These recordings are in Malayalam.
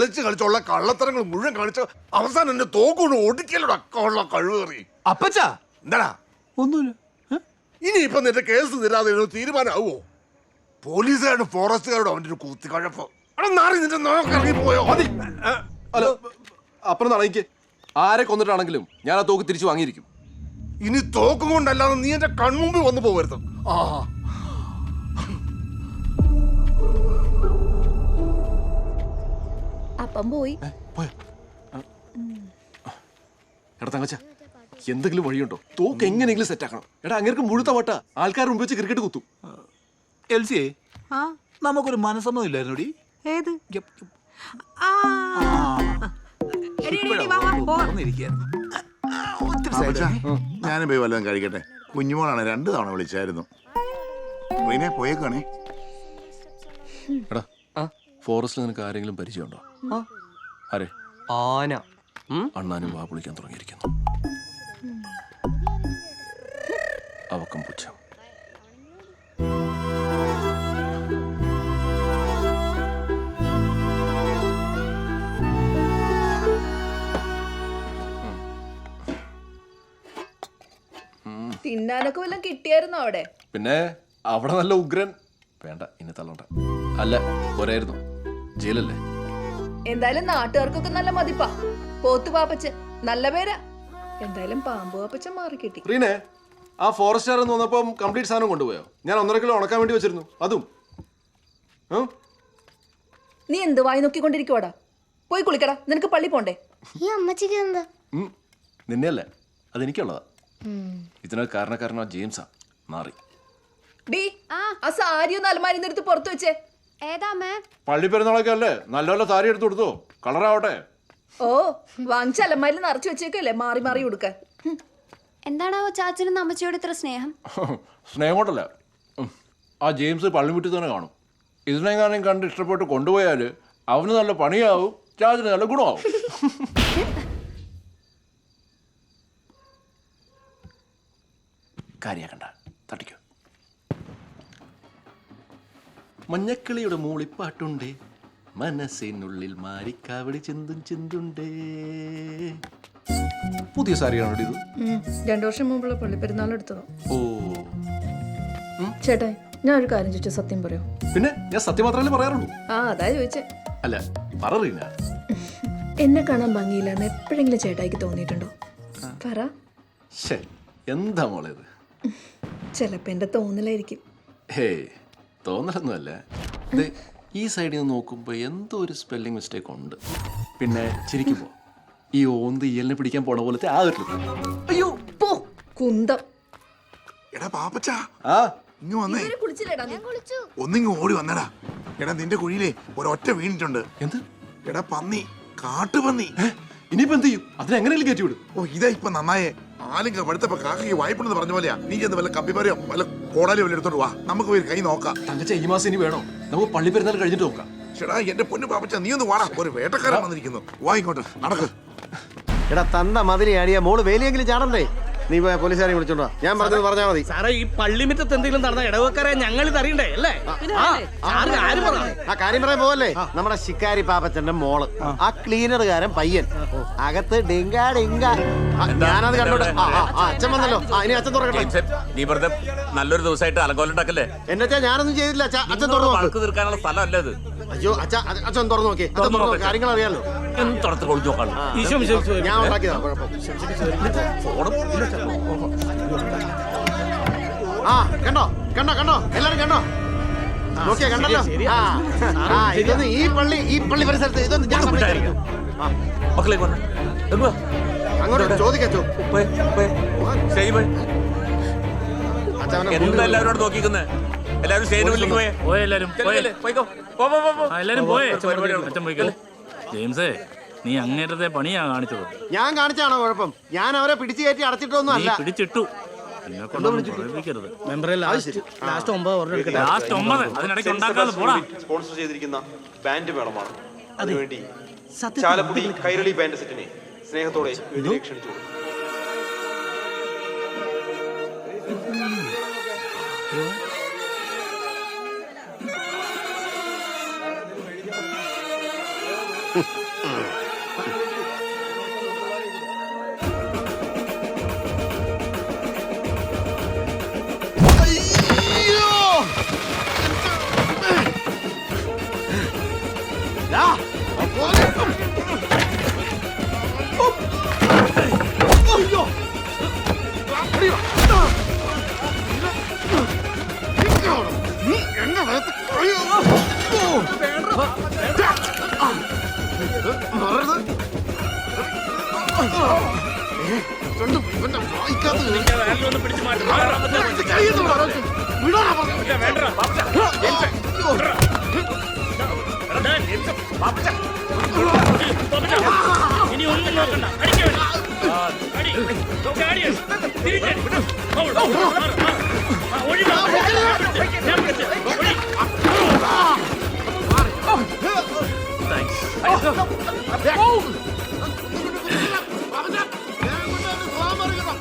കളിച്ച് കളിച്ചുള്ള കള്ളത്തരങ്ങൾ മുഴുവൻ കാണിച്ച് അവസാനം എന്നെ തോക്കൊണ്ട് ഒടിക്കലോട് അക്കമുള്ള കഴിവേറി അപ്പച്ചാ? എന്താടാ? ഒന്നുമില്ല. ഇനി ഇപ്പൊ നിന്റെ കേസ് തരാതെ തീരുമാനമാവോ പോലീസുകാരുടെ ഫോറസ്റ്റുകാരുടെ അവന്റെ ഒരു കൂത്തിക്കഴപ്പ് അല്ല അപ്പുറം നടക്ക്. ആരെ കൊന്നിട്ടാണെങ്കിലും ഞാൻ ആ തോക്ക് തിരിച്ചു വാങ്ങിയിരിക്കും. ഇനി തോക്കും കൊണ്ടല്ലാതെ നീ എന്റെ കൺമുമ്പിൽ വന്നു പോകരുത്. ആ അപ്പം പോയി. എടാ തങ്കച്ച എന്തെങ്കിലും വഴിയുണ്ടോ? തോക്ക് എങ്ങനെയെങ്കിലും സെറ്റ് ആക്കണം. എടാ അങ്ങേർക്ക് മുഴുത്ത വട്ട. ആൾക്കാർ മുമ്പ് വെച്ച് ക്രിക്കറ്റ് കുത്തും. എൽസിയെ നമുക്കൊരു മനസ്സമ്മതം ഇല്ലായിരുന്നോടി ഏത്. ഞാനും പോയി വല്ലതും കഴിക്കട്ടെ. കുഞ്ഞുമോളാണ് രണ്ട് തവണ വിളിച്ചായിരുന്നു. പോയേക്കാണേ എടാ ഫോറസ്റ്റിൽ നിനക്ക് ആരെങ്കിലും പരിചയമുണ്ടോ ആരെ? ആന. അണ്ണാനും വാ പൊളിക്കാൻ തുടങ്ങിയിരിക്കുന്നു. അവക്കം പുച്ഛം. തിന്നാനൊക്കെ വല്ലതും കിട്ടിയായിരുന്നോ അവിടെ? പിന്നെ അവിടെ നല്ല ഉഗ്രൻ. വേണ്ട ഇനി തള്ളണ്ട. അല്ല പോരായിരുന്നു. ജയിലല്ലേ? എന്തായാലും നാട്ടുകാർക്കൊക്കെ നല്ല മതിപ്പാ. പോത്തു പാപ്പച്ചൻ നല്ല പേരാ. എന്തായാലും പാമ്പു പാപ്പച്ചൻ മാറി കിട്ടി റീനെ ആ ഫോറസ്റ്റുകാർ എന്ന് വന്നപ്പം കംപ്ലീറ്റ് സാധനം കൊണ്ടുപോയോ? ഞാൻ ഒന്നര കിലോ ഉണക്കാൻ വേണ്ടി വെച്ചിരുന്നു. അതും. ഉം? നീ എന്ത് വായി നോക്കിക്കൊണ്ടിരിക്കുവാടാ? പോയി കുളിക്കടാ നിനക്ക് പള്ളി പോണ്ടേ. ഈ അമ്മച്ചിക്ക് എന്താ? ഉം. നിന്നെയല്ലേ? അതെനിക്കുള്ളതാ. ഇതിനൊക്കെ കാരണക്കാരനോ ജെയിംസാ. മാറി. ഡീ ആ സാരി ഒന്ന് അലമാരി നിർത്തി പുറത്തു വെച്ചേ. പള്ളി പെരുന്നാളൊക്കെ അല്ലേ? നല്ല നല്ല സാരി എടുത്തു കൊടുത്തോ കളറാവട്ടെ. ഓ വാങ്ങിച്ച അലമാരി നിറച്ചു വെച്ചേക്കല്ലേ? മാറി മാറി കൊടുക്കാൻ ഹും. എന്താണാവോ ചാച്ചനും അമ്മച്ചിയോട് ഇത്ര സ്നേഹം? സ്നേഹം കൊണ്ടല്ല ആ ജെയിംസ് പള്ളി വീട്ടിൽ തന്നെ കാണും. ഇതിനെങ്ങാനും കണ്ട് ഇഷ്ടപ്പെട്ട് കൊണ്ടുപോയാൽ അവന് നല്ല പണിയാവും ചാച്ചന് നല്ല ഗുണമാവും. കാര്യാക്കണ്ട മഞ്ഞക്കിളിയുടെ മൂളിപ്പാട്ടുണ്ടേ. മനസ്സിനുള്ളിൽ മാരിക്കാവിളി ചിന്തും ചിന്തുണ്ടേ. പുതിയ സാരിയാണോ ഇത്? രണ്ടു വർഷം മുമ്പുള്ള പള്ളി പെരുന്നാൾ എടുത്തതോ. ഓ. ചേട്ടാ ഞാൻ ഒരു കാര്യം ചോദിച്ചു സത്യം പറയോ? പിന്നെ ഞാൻ സത്യം മാത്രമല്ലേ പറയാറുള്ളൂ? ആ അതാ ചോദിച്ചേ. അല്ല പറയില്ല എന്നെ കാണാൻ ഭംഗിയില്ലെന്ന് എപ്പോഴെങ്കിലും ചേട്ടായിക്ക് തോന്നിയിട്ടുണ്ടോ? പറ. എന്താ മോളേത് ചിലപ്പോ എന്റെ തോന്നലായിരിക്കും. ഹേ തോന്നലൊന്നുമല്ല. ദേ, ഈ സൈഡിൽ നിന്ന് നോക്കുമ്പോൾ എന്തോ ഒരു സ്പെല്ലിംഗ് മിസ്റ്റേക്ക് ഉണ്ട്. പിന്നെ ചിരിക്കുമ്പോ ഈ ഓന്ത് ഇയലിനെ പിടിക്കാൻ പോണ പോലത്തെ ആ ഒരു look. അയ്യോ പോ. കുന്തം. എടാ പാപ്പച്ചാ. ആ. ഇങ്ങ് വന്നേ. ഇവർ കുളിച്ചില്ലേടാ നീ? ഒന്നിങ്ങ് ഓടി വന്നടാ. എടാ നിന്റെ കുഴിയിലെ ഒരൊറ്റ വീണിട്ടുണ്ട്. എന്ത്? എടാ പന്നി. കാട്ടുപന്നി. ഏ, ഇനിയിപ്പോ എന്ത് ചെയ്യും? അതിനെങ്ങനെയല്ലേ കയറ്റി വിടും. ഓ ഇതാ ഇപ്പൊ നന്നായേ. ആലും പടുത്തപ്പോ കാക്കയ്ക്ക് വായ്പുണ്ടെന്ന് പറഞ്ഞ പോലെയാ. നീ ചെന്ന് വല്ല കമ്പിമരയോ വല്ല കോടാലിയോ വല്ല എടുത്തോണ്ട് വാ. നമുക്ക് പോയി കൈ നോക്കാം. തങ്കച്ച ഈ മാസം ഇനി വേണോ? നമുക്ക് പള്ളി പെരുന്നാൾ കഴിഞ്ഞിട്ട് നോക്കാം. ചേടാ എന്റെ പൊന്നു പാപ്പച്ച നീ ഒന്ന് വാടാ. ഒരു വേട്ടക്കാരൻ വന്നിരിക്കുന്നു. വാ ഇങ്ങോട്ട്. നടക്ക്. എടാ തന്ത മതിരി അടിയ മോൾ വേലിയെങ്കിലും ചാടണ്ടേ? നീ പോയ പോലീസുകാരെ വിളിച്ചോണ്ടോ ഞാൻ പറഞ്ഞത് പറഞ്ഞാ മതി. സാറേ ഈ പള്ളിമിറ്റത്ത് എന്തെങ്കിലും നടന്ന ഇടവക്കാരെ ഞങ്ങൾ ഇത് അറിയണ്ടേ അല്ലേ? ആ, ആര് പറ. ആ കാര്യം പറയാൻ പോവല്ലേ? നമ്മുടെ ശിക്കാരി പാപ്പച്ചന്റെ മോൾ. ആ. ക്ലീനറുകാരൻ പയ്യൻ. അകത്ത് ഡിങ്കാ ഡിങ്ക. ആ, ഞാനത് കണ്ടോട്ടെ ആ, ആ, ആ, അച്ഛൻ വന്നല്ലോ. ആ ഇനി അച്ഛൻ തുറക്കട്ടെ. നീ വെറുതെ നല്ലൊരു ദിവസമായിട്ട് അലങ്കോലുണ്ടാക്കല്ലേ എന്നുവെച്ചാ ഞാനൊന്നും ചെയ്തില്ല. അച്ഛാ അച്ഛൻ തുറന്നു നോക്ക്. വഴക്ക് തീർക്കാനുള്ള സ്ഥലമല്ല ഇത്? അയ്യോ അച്ഛാ അച്ഛൻ തുറന്നു നോക്കി. അച്ഛൻ തുറന്ന് തുറന്നു നോക്ക്. നോക്ക്. കാര്യങ്ങൾ അറിയാലോ എന്ന് തുറത്ത് കൊളിച്ചു നോക്കാണ് ഈശോ ഞാൻ ഉണ്ടാക്കിയതാ ആ കണ്ടോ കണ്ടോ കണ്ടോ എല്ലാരും കണ്ടോ നോക്കിയാ കണ്ടല്ലോ ആ ആ ഇതൊന്ന് ഈ പള്ളി ഈ പള്ളി പരിസരത്ത് ഇതൊന്ന് ഞാൻ സമ്മതിക്കില്ല. ആ, മക്കളെ എന്തുവാ അങ്ങോട്ട് ചോദിക്കച്ചു പോയി, പോയി. സ്റ്റേജിൽ പോയി. അച്ഛനെ എന്താ എല്ലാവരോട് നോക്കിക്കുന്നേ എല്ലാവരും സ്റ്റേജിന് പോയേ പോയി പോയേ ചെല്ല്, പോയി ചെല്ല്, പോയിക്കോ. പോ, പോ, പോ, പോ. ആ, എല്ലാരും പോ, പോയേ പോ, പരിപാടിയാണ്. അച്ഛൻ പോയിക്കോ ജെയിംസേ നീ അങ്ങേറ്റത്തെ പണിയാ കാണിച്ചത്. ഞാൻ കാണിച്ചാണോ കുഴപ്പം? ഞാൻ അവരെ പിടിച്ചു കയറ്റി അടച്ചിട്ടൊന്നും അല്ല. പിടിച്ചിട്ടു. ലാസ്റ്റ് ഒമ്പത് അതിനിടയ്ക്ക് ഉണ്ടാക്കാതെ പോടാ. സ്പോൺസർ ചെയ്തിരിക്കുന്ന ബാൻഡ് മേളമാണ് അതിനുവേണ്ടി ചാലക്കുടി കൈരളി ബാൻഡ് സെറ്റിനെ സ്നേഹത്തോടെ ക്ഷണിച്ചു. ഇനി ഒന്നും നോക്കണ്ട അടിക്കാൻ അടി അടി തിരിച്ചടി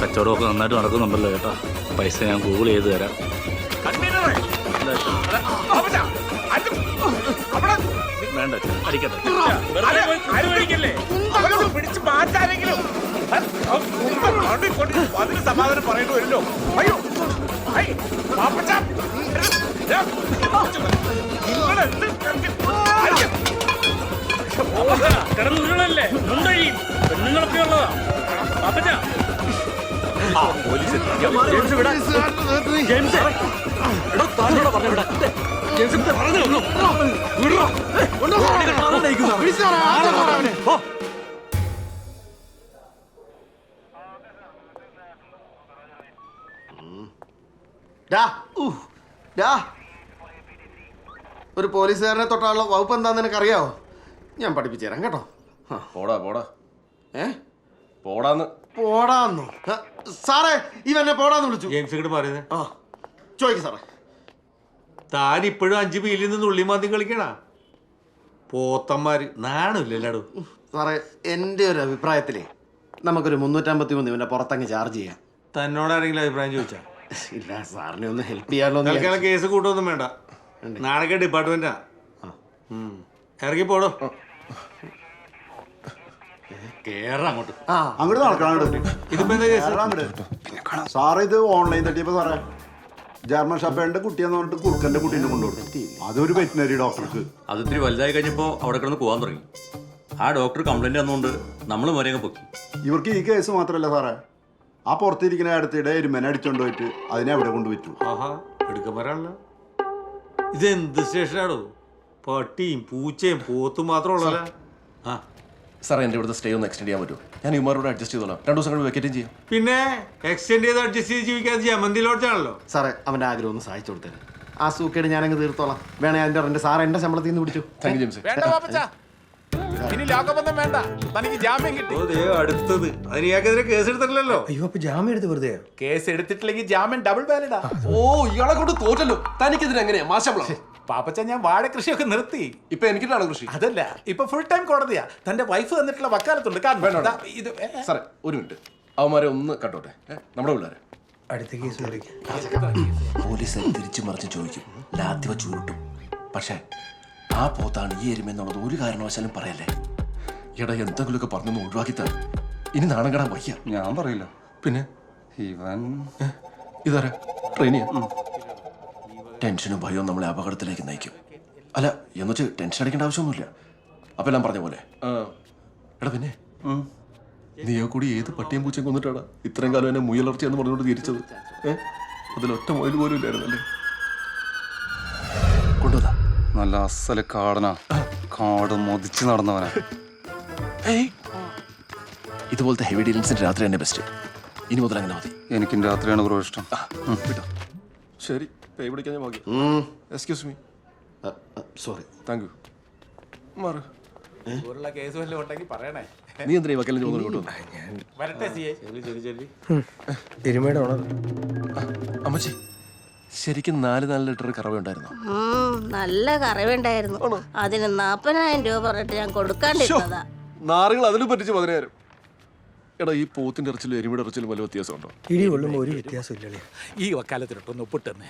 കച്ചവടമൊക്കെ നന്നായിട്ട് നടക്കുന്നുണ്ടല്ലോ ചേട്ടാ പൈസ ഞാൻ ഗൂഗിൾ ചെയ്ത് തരാം വേണ്ട അടിക്കട്ടെ പിടിച്ച് മാറ്റാനെങ്കിലും അതിന് സമാധാനം പറയേണ്ടി വരുമല്ലോ അയ്യോ കിടന്നുരുളല്ലേ മുണ്ടഴിയും പെണ്ണുങ്ങളൊക്കെ ഉള്ളതാ? പാപ്പച്ചാ. ഡാ, ഊ, ഡാ. ഒരു പോലീസുകാരനെ തൊട്ടാണല്ലോ വകുപ്പ് എന്താന്ന് നിനക്കറിയാവോ? ഞാൻ പഠിപ്പിച്ചു തരാം കേട്ടോ. പോടാ പോടാ. ഏ? പോടാന്ന്. പോടാന്നോ? സാറേ സാറേ ഇവനെ പോടാന്ന് വിളിച്ചു. ജെയിംസ് ഇങ്ങോട്ട് പറയുന്നത് ആ ചോദിക്കും സാറേ. താൻ ഇപ്പോഴും അഞ്ച് മീലിൽ നിന്ന് ഉള്ളിമാന്തി കളിക്കണാ? പോത്തന്മാര് നാണില്ലല്ലോ സാറേ എന്റെ ഒരു അഭിപ്രായത്തിലേ നമുക്കൊരു മുന്നൂറ്റമ്പത്തി മൂന്ന് ഇവന്റെ പുറത്തങ്ങ് ചാർജ് ചെയ്യാം. തന്നോട് ആരെങ്കിലും അഭിപ്രായം ചോദിച്ചാ? ഇല്ല സാറിനെ ഒന്ന് ഹെൽപ്പ് ചെയ്യാമല്ലോ തൽക്കാലം കേസ് കൂട്ടൊന്നും വേണ്ട. നാളെ ഡിപ്പാർട്ട്മെന്റാ. ഇറങ്ങി പോടോ. കേറാ അങ്ങോട്ട്. ആ അങ്ങോട്ട് നടക്കണം ഇതിപ്പോ എന്താ കേസ്? അങ്ങോട്ട്. സാറേ ഇത് ഓൺലൈൻ തട്ടിയപ്പോ സാറേ ജർമ്മൻ ഷപ്പേന്റെ കുട്ടിയെന്ന് പറഞ്ഞിട്ട് കുറുക്കന്റെ കുട്ടീനെ കൊണ്ടുകൊടുത്തു അതൊരു വെറ്റിനറി ഡോക്ടർക്ക് അത് ഇത്തിരി വലുതായി കഴിഞ്ഞപ്പോ അവിടെ കിടന്ന് പോവാൻ തുടങ്ങി. ആ ഡോക്ടർ കംപ്ലൈന്റ് തന്നുകൊണ്ട് നമ്മൾ മറിയങ്ങ് പൊക്കി. ഇവർക്ക് ഈ കേസ് മാത്രമല്ല സാറേ. ആ പുറത്തിരിക്കുന്ന അടുത്തിടെ എരുമനെ അടിച്ചോണ്ട് പോയിട്ട് അതിനെ അവിടെ കൊണ്ട് ആഹാ എടുക്കാൻ ഇതെന്ത് ഇത് എന്ത് സ്റ്റേഷനാടോ പട്ടിയും പൂച്ചയും പോത്തും മാത്രമുള്ള ആ. സാറേ എന്റെ ഇവിടുത്തെ സ്റ്റേ ഒന്ന് എക്സ്റ്റെൻഡ് ചെയ്യാൻ പറ്റുമോ? ഞാൻ ഇമാരോട് അഡ്ജസ്റ്റ് ചെയ്തോളാം. രണ്ട് ദിവസം കൂടി വെക്കറ്റും ചെയ്യാം. പിന്നെ എക്സ്റ്റെൻഡ് ചെയ്ത് അഡ്ജസ്റ്റ് ചെയ്ത് ജീവിക്കാതെ ജമന്തി ലോഡ്ജാണല്ലോ. സാറേ അവന്റെ ആഗ്രഹം ഒന്ന് സഹായിച്ചു കൊടുത്തേ ആ സൂക്കേട് ഞാനങ്ങ് തീർത്തോളാം. വേണേ അതിന്റെ എന്റെ ശമ്പളത്തിൽ നിന്ന് പിടിച്ചു. താങ്ക് യു ജെയിംസ് പാപ്പച്ചാ ഇനി ലോകബന്ധം വേണ്ട. തനിക്ക് ജാമ്യം കിട്ടി. ഓ ദേ അടുത്തത്. അതിന് ഇയാൾക്കെതിരെ കേസ് എടുത്തിട്ടില്ലല്ലോ അയ്യോ അപ്പൊ ജാമ്യം എടുത്ത് വെറുതെ കേസ് എടുത്തിട്ടില്ലെങ്കിൽ ജാമ്യം ഡബിൾ വാലിഡാ ഓ ഇയാളെ കൊണ്ട് തോറ്റല്ലോ. തനിക്കെതിരെ എങ്ങനെയാ? മാശമ്പളം പാപ്പച്ച ഞാൻ വാഴ കൃഷിയൊക്കെ നിർത്തി. ഇപ്പൊ എനിക്കിട്ടാണ് കൃഷി. അതല്ല ഇപ്പൊ ഫുൾ ടൈം കോടതിയാ. തന്റെ വൈഫ് തന്നിട്ടുള്ള വക്കാലത്തുണ്ട്. കാരണം ഇത് സാറേ ഒരു മിനിറ്റ്. അവന്മാരെ ഒന്ന് കട്ടോട്ടെ നമ്മുടെ പിള്ളേരെ. അടുത്ത കേസ് പോലീസ് തിരിച്ചു മറിച്ച് ചോദിക്കും. ലാത്തി വെച്ച് ഉരുട്ടും പക്ഷേ ആ പോത്താണ് ഈ എരുമെന്നുള്ളത് ഒരു കാരണവശാലും പറയല്ലേ? എടാ എന്തെങ്കിലുമൊക്കെ പറഞ്ഞൊന്ന് ഒഴിവാക്കി താ ഇനി നാണം കെടാൻ വയ്യ. ഞാൻ പറയില്ല. പിന്നെ? ഇവൻ ഇതാരാ? ട്രെയിനിയാ ടെൻഷനും ഭയവും നമ്മളെ അപകടത്തിലേക്ക് നയിക്കും. അല്ല എന്നുവെച്ച് ടെൻഷൻ അടിക്കേണ്ട ആവശ്യമൊന്നുമില്ല. അപ്പം എല്ലാം പറഞ്ഞ പോലെ. എടാ പിന്നെ? നീയോ കൂടി ഏത് പട്ടിയും പൂച്ചയും കൊന്നിട്ടാടാ ഇത്രയും കാലം എന്നെ മുയലർച്ച എന്ന് പറഞ്ഞുകൊണ്ട് തിരിച്ചത്? ഏഹ് അതിലൊറ്റ മുയൽ പോലും ഇല്ലായിരുന്നല്ലേ? കൊണ്ടുവന്നാ. നല്ല അസൽ കാടന. കാട് മൊതിച്ച് നടന്നവനാ. ഇതുപോലത്തെ ഹെവി ഡീലിങ്സിന്റെ രാത്രി തന്നെ ബെസ്റ്റ് ഇനി മുതൽ അങ്ങനെ മതി. എനിക്കും രാത്രിയാണ് ബ്രോ ഇഷ്ടം. ശരി പേ പിടിക്കാൻ ഞാൻ ബാക്കി excuse me sorry thank you മാറ്. കേസ് വല്ലതും ഉണ്ടെങ്കിൽ പറയണേ. നീ എന്തിനാ ഈ വക്കലിന് ചോദ്യം കൊണ്ടുവന്നു വരട്ടെ സിയെ ചെല്ലി ചെല്ലി ചെല്ലി എരുമയുടെ ഓണർ. അമ്മച്ചി. ശരിക്കും നാല് നാല് ലിറ്റർ കറവ ഉണ്ടായിരുന്നു നല്ല കറവുണ്ടായിരുന്നു അതിന് നാപ്പതിനായിരം രൂപ പറഞ്ഞിട്ട് ഞാൻ കൊടുക്കാണ്ടിരുന്നതാ. നാറുകൾ അതിലും പറ്റിച്ച് പതിനായിരം. എടാ ഈ പോത്തിന്റെ ഇറച്ചിലും എരിവിടെ ഇറച്ചിലും വല്ല വ്യത്യാസമുണ്ടോ? ഇടി കൊള്ളുമ്പോ ഒരു വ്യത്യാസമില്ലേ ഈ വക്കാലത്തിലിട്ടൊന്ന് ഒപ്പിട്ടെന്നേ.